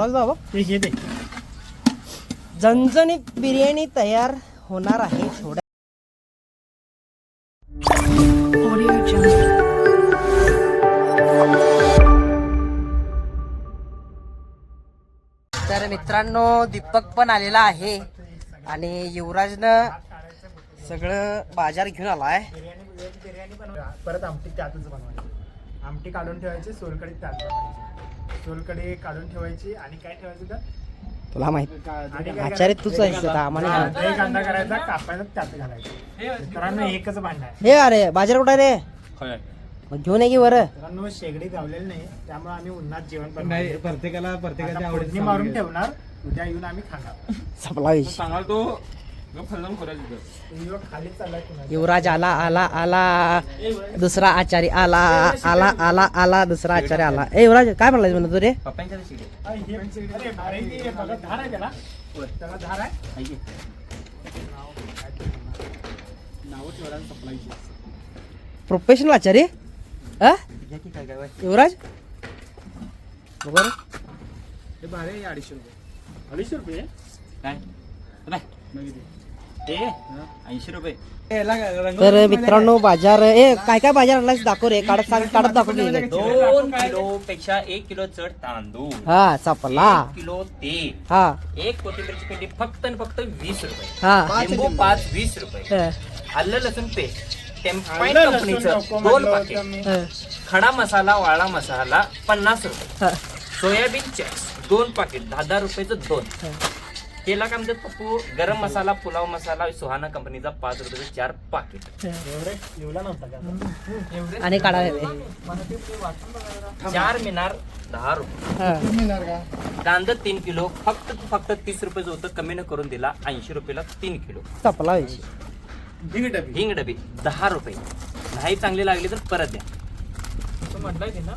युवराज बाबा. ते घे झणझणीत बिर्याणी तयार होणार आहे थोड्या. तर मित्रांनो दीपक पण आलेला आहे आणि युवराजनं सगळं बाजार घेऊन आलाय. बिर्याणी बनवा परत आमटी त्यातच बनवायची. आमटी काढून ठेवायची सोलकडी त्यात बनवायची. सोलकडी काढून ठेवायची. आणि काय ठेवायचं तर तुला माहीत आणि काय आचार्य करायचं? तूच आहेस आता आम्हाला हा, नाही माहीत. दही कांदा करायचा कापायचा त्यात घालायचं. मित्रांनो एकच भांडा आहे. हे अरे बाजार कुठं आहे रे? मग घेऊन ये की बरं. मित्रांनो शेगडी गावलेली नाही त्यामुळे आम्ही उन्हात जेवण नाही बनवायचं. प्रत्येकाला प्रत्येकाच्या आवडीचं मारून ठेवणार उद्या येऊन आम्ही खाणार. संपला विषय. सांगाल तो. युवराज आला आला आला. दुसरा आचार्य आला आला आला आला. दुसरा आचार्य आला. ए युवराज काय म्हणलाय म्हणतो रे? प्रोफेशनल आचार्य अ? युवराज? बघ बरं. हे भारी अडीचशे रुपये. अडीचशे रुपये ऐंशी रुपये. तर मित्रांनो बाजार ए काय काय बाजार आणलास दाखव रे. काढत सांग काढत दाखव रे. दोन किलो पेक्षा एक किलो चढ तांदूळ. हा चपला एक किलो तेल हा. एक कोथिंबीरची पेंडी फक्त आणि फक्त वीस रुपये. हा. लिंबू पाच वीस रुपये. ह, आलं लसूण पेस्ट. टेम्पाईन कंपनीचं दोन पाकिट. ह, खडा मसाला वाळा मसाला पन्नास रुपये. ह, सोयाबीन चिप्स दोन पाकिट दहा दहा रुपयाचं दोन. ह. केला का म्हणतात पप्पू गरम मसाला पुलाव मसाला सुहाना कंपनीचा पाच रुपयाचं चार पाकिट आणि काढा चार मिनार दहा रुपये. हा. कांदा तीन किलो फक्त फक्त तीस रुपयाचं होतं कमी न करून दिला ऐंशी रुपयाला तीन किलो. चपला हिंग डबी दहा रुपये. नाही चांगली लागली तर परत द्या.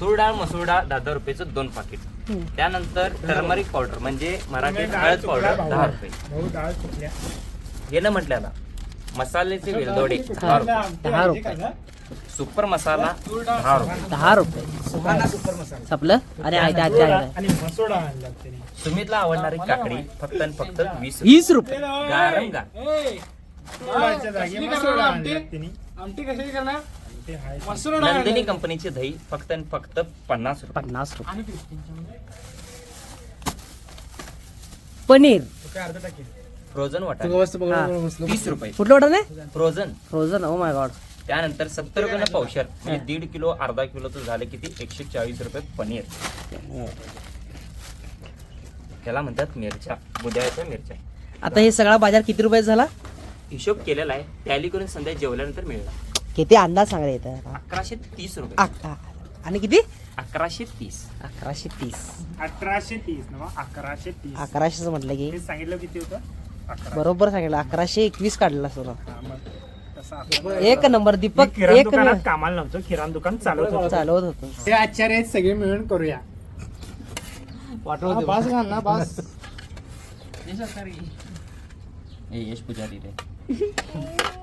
तूर डाळ मसूर डाळ दहा दहा रुपयाचं दोन पाकिट. त्यानंतर टर्मरिक पावडर म्हणजे मराठीत हळद पावडर दहा रुपये. हे न म्हटल्याला मसाल्याचे वेलदोडे दहा रुपये. दहा रुपये. सुपर मसाला दहा रुपये. दहा रुपये. सुपर मसाला. संपलं? आणि त्याने सुमितला आवडणारी काकडी फक्त आणि फक्त वीस रुपये. वीस रुपये. गारम गार. आमटी कशी करणार? नंदिनी कंपनीचे दही फक्त आणि फक्त पन्नास रुपये. पन्नास रुपये. पनीर. फ्रोझन हा. तीस रुपये. कुठलं वाटत नाही? Frozen frozen oh my God त्यानंतर सत्तर रुपये पावशर. म्हणजे दीड किलो अर्धा किलोचं झालं किती? एकशे चाळीस रुपये पनीर. त्याला म्हणतात मिरच्या. बुद्याच्या मिरच्या. आता हे सगळा बाजार किती रुपयाचा झाला? हिशोब केलेला आहे. टॅली करून संध्या जेवल्यानंतर मिळला किती अंदाज सांग रे इथं अकराशे तीस रुपये. अक- आणि किती? अकराशे तीस. अकराशे तीस. अठराशे तीस ना अकराशे तीस. अकराशेच म्हटलं की. हे सांगितलं किती होतं? अकरा बरोबर सांगितलं. अकराशे एकवीस काढला सोनं हा, मग तसं आपण- एक नंबर मी दीपक किराणा एक दुकानात नंबर. कामाला नव्हतो किराणा दुकान चालवत होतो. चालवत होतो. ते आचार्य आहेत सगळे मिळून करूया. हा, बास घाल ना बास. ए यश पुजारी रे.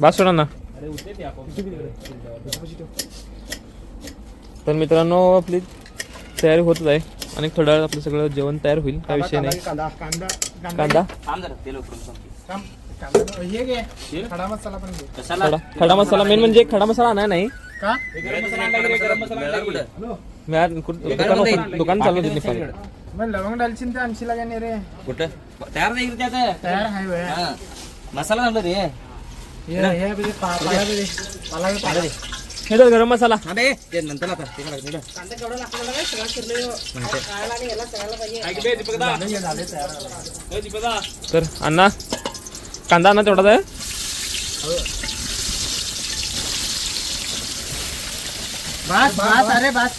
बासूर ना आपोआप तर मित्रांनो आपली तयारी होतच आहे. आणि थोड्या वेळात आपलं सगळं जेवण तयार होईल. काय विषय नाही. कांदा? हे खडा मसाला मेन म्हणजे खडा मसाला आणाय नाही? मी आज दुकान दुकान चालू होतं मग लवंग दालचिनी ते आणशी लागा नाही रे? कुठं? तयार नाही त्याचं? तयार आहे हा. मसाला आणला रे. हे हे बघ, पा- पाला बघ, पाला बघ, पाला. हे तर गरम मसाला. नंतर आता. ते मला. हे झाले तयार. तर अण्णा कांदा अण्णा तेवढाच आहे? बास बास अरे बास.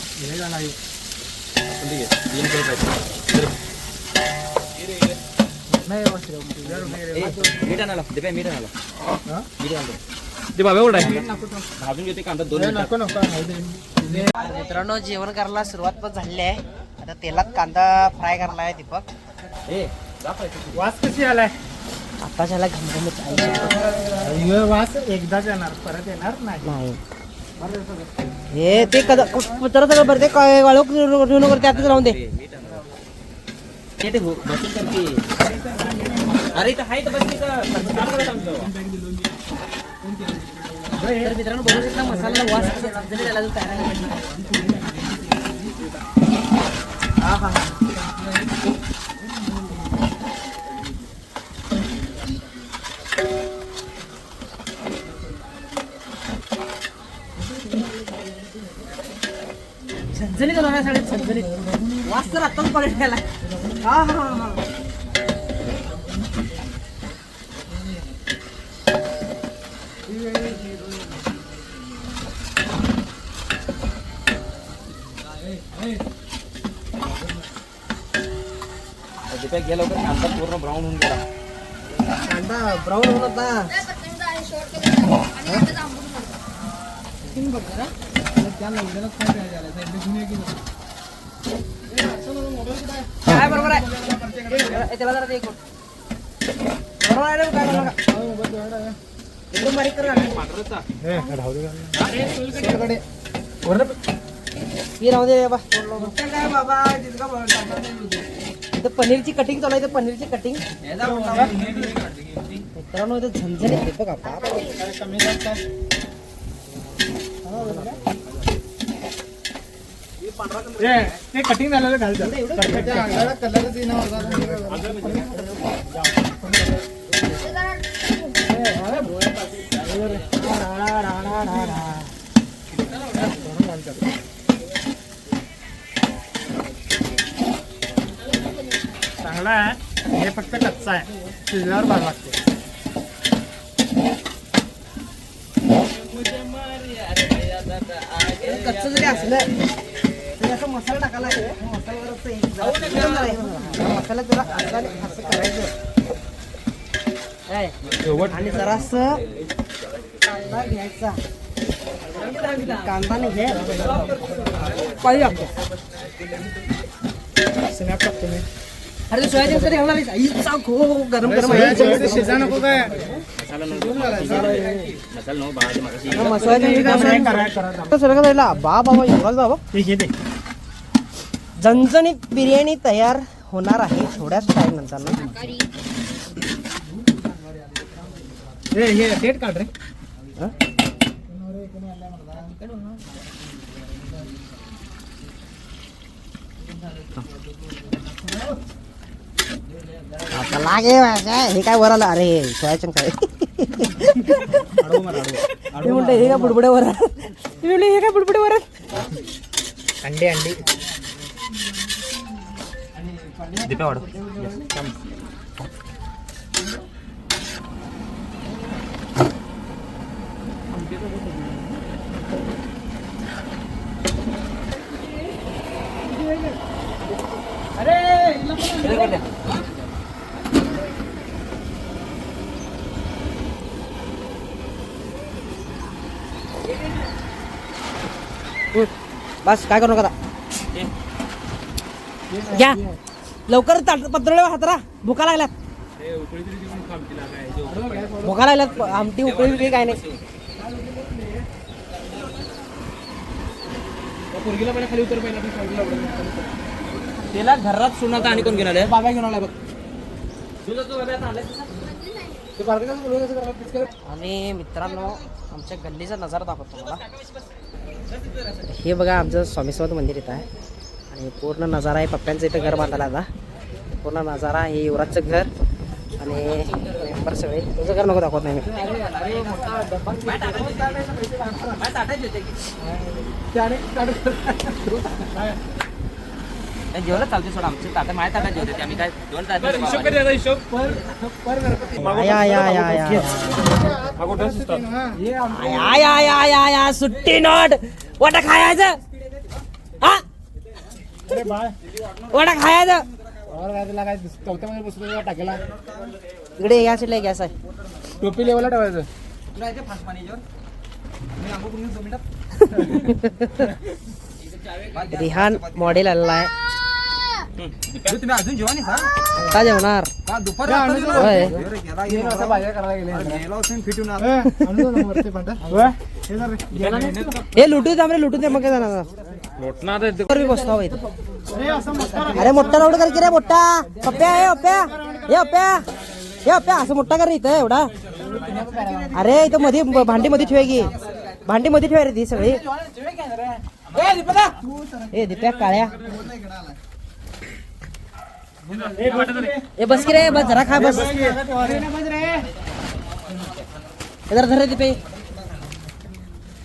मीठ आणायला दे बाई, मीठ आणायला हा? मीठ आणलं ते बाबा एवढं आहे भाजून घेते कांदा दोन. मित्रांनो जेवण करायला सुरुवात पण झालेली आहे आता तेलात कांदा फ्राय करला आहे दीपक ए जा पाहिजे वास कशी आलाय आता झाला घमघमच आहे. वास एकदाच येणार परत येणार नाही नाही हे ते कदा सगळं भरते ते वाळूक ठेवू नको राहून दे. हो, अरे मित्रांनो बघू शकता मसाला वास हा हा. झणझणीत होणार सगळ्यात झणझणीत वास तर आत्ताच पडेल त्याला हा हा हा. हा दीपक गेला लवकर कांदा पूर्ण ब्राऊन होऊन गेला. कांदा ब्राऊन होणार ना काय बरोबर आहे? त्याला जरा एक बरोबर आहे काय बरोबर एकदम बारीक कर बाबा. पनीरची कटिंग चालू आहे पनीरची कटिंग मित्रांनो झंझणी ते कटिंग झालेलं कलरच चांगला आहे. हे फक्त कच्चा आहे. शिजल्यावर भाग लागते. कच्चं जरी असलं मसाला तुला आणि जरास कांदा घ्यायचा. नाही घे पाहिजे अरे सोयाबीन तरी एवढा नाही. गरम गरम शिजा नको काय? मसाला बाबा. एवढाच बाबा. ठीक आहे झणझणीत बिर्याणी तयार होणार आहे. थोड्याच टाइम नंतर ना? आता लागे काय हे काय वर आलं? अरे सोयाचं काय? मी म्हणतो हे काय बुडबुडे वर मी म्हणलं हे काय बुडबुडे वर अंडे अंडे. दीपक वाढव. बस काय करू नका. घ्या. लवकर पत्रळे हातरा भुका लागल्यात. भुका लागल्यात आमटी उकळी बिकळी काय नाही. त्याला घरात सोडणार आणि कोण आले बाबा घेऊन आलाय बघ. आणि मित्रांनो आमच्या गल्लीचा नजारा दाखवतो मला हे बघा आमचं स्वामीस्वत मंदिर इथं आहे. आणि पूर्ण नजारा आहे पप्प्यांचं इथं घर बांधायला आता. पूर्ण नजारा हे युवराजचं घर आणि मेंबर सगळे. तुझं घर नको दाखवत नाही मी. जेवढं चालते सोड. आमचे ताटा जेवते आम्ही काय दोन सुट्टी नॉट. वाटा खायचं. वडा खायचं काय काय टाकेला. इकडे या साईडला गॅस आहे. टोपी लेवलला ठेवायचं. रिहान मॉडेल आलेला आहे. तुम्ही अजून जेवण का जेवणार? का दुपार होय. फिटून दे हे लुटू रे लुटू दे मग काय जाणार? लोटणार. वर बसतो हवा इथं. अरे मोठा राऊंड कर की रे मोठा. पप्प्या हे पप्प्या हे पप्प्या हे पप्प्या असं मोठा कर रे इथं एवढा. अरे इथं मध्ये भांडी मध्ये ठेवा की. भांडी मध्ये ठेवा रे ती सगळी. ए दीप्या काळ्या. ए बस की रे बस जरा खा बस. हे जरा धर रे दीपे.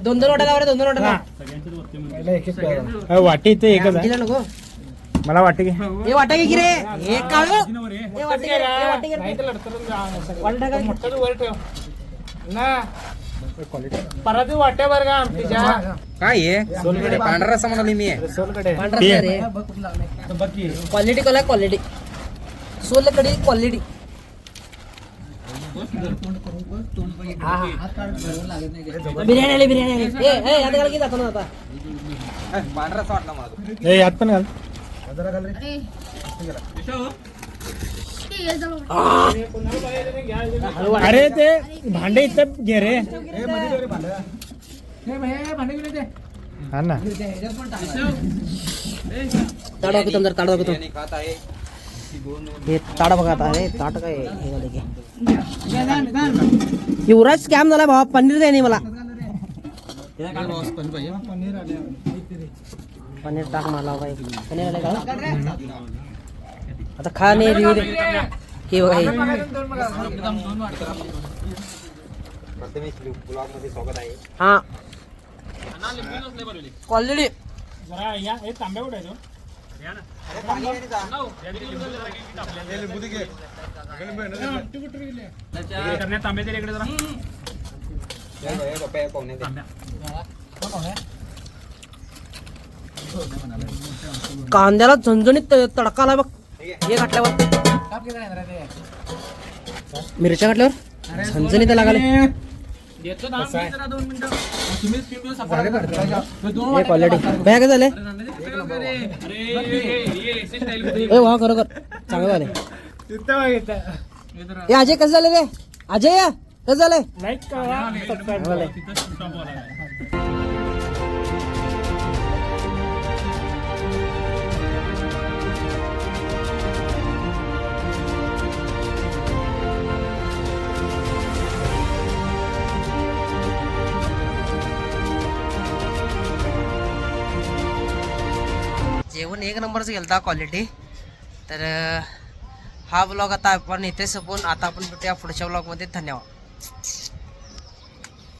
दोन दोन रे दोन दोन वाटा वाटी इथे एकच आहे नको मला वाटते की हे वाटे की रे हे काळ हे वाटे वाटे ना परत वाट्या बर का आमटीच्या काय आहे पांढरा रस्सा म्हणाली मी सोलकडे पांढरा क्वालिटी कला क्वालिटी सोल कडी क्वालिटी बिर्याणी आली बिर्याणी आली ए ए आता घाल की जातो ना आता पांढरा रस्सा वाटला मला तो. ए यात पण घाल अरे ते भांडे इथं घे रे हा ना ताड दाखवतो ताड हे ताट बघा आता अरे ताट काय हे झालं की युवराज स्कॅम झाला भावा पनीर द्या नाही मला. पनीर टाक मला बाई पनीर आले का? आता खा नाही रिव्ह्यू दे. हे बघा हे. स्वागत आहे हा. ऑलरेडी जरा या हे तांब्या कुठे आहे तो? कांद्याला झणझणीत तडका आला हे घातल्यावर. मिरच्या घातल्यावर? झणझणीत लागाले. हे क्वालिटी भया काय झाले ए वा खरोखर चांगलं झाले. ए अजय कसं झालं रे? अजय कसं झालंय? चांगलं करा. झालंय. एक नंबरच गेलता क्वालिटी तर हा ब्लॉग आता आपण इथे संपून आता आपण भेटूया पुढच्या ब्लॉगमध्ये धन्यवाद.